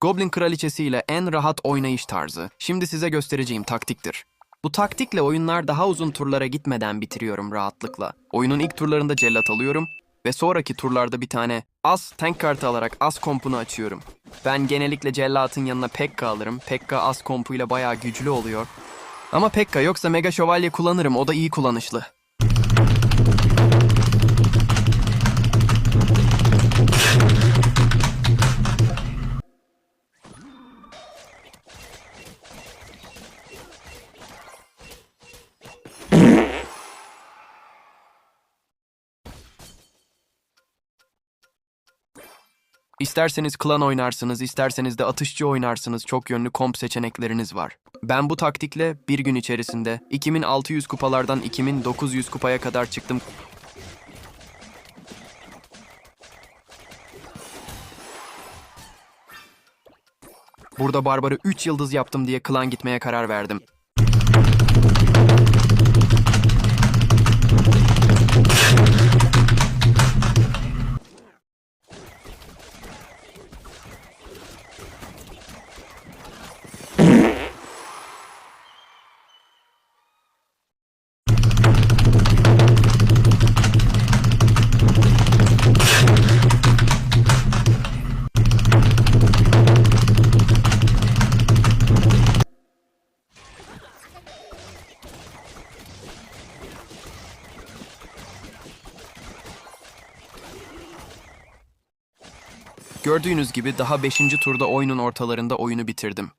Goblin Kraliçesi ile en rahat oynayış tarzı. Şimdi size göstereceğim taktiktir. Bu taktikle oyunlar daha uzun turlara gitmeden bitiriyorum rahatlıkla. Oyunun ilk turlarında cellat alıyorum ve sonraki turlarda bir tane az tank kartı alarak az kompunu açıyorum. Ben genellikle cellatın yanına Pekka alırım. Pekka az kompuyla bayağı güçlü oluyor. Ama Pekka yoksa Mega Şövalye kullanırım. O da iyi kullanışlı. İsterseniz klan oynarsınız, isterseniz de atışçı oynarsınız. Çok yönlü komp seçenekleriniz var. Ben bu taktikle bir gün içerisinde 2600 kupalardan 2900 kupaya kadar çıktım. Burada Barbar'ı 3 yıldız yaptım diye klan gitmeye karar verdim. Gördüğünüz gibi daha 5. turda oyunun ortalarında oyunu bitirdim.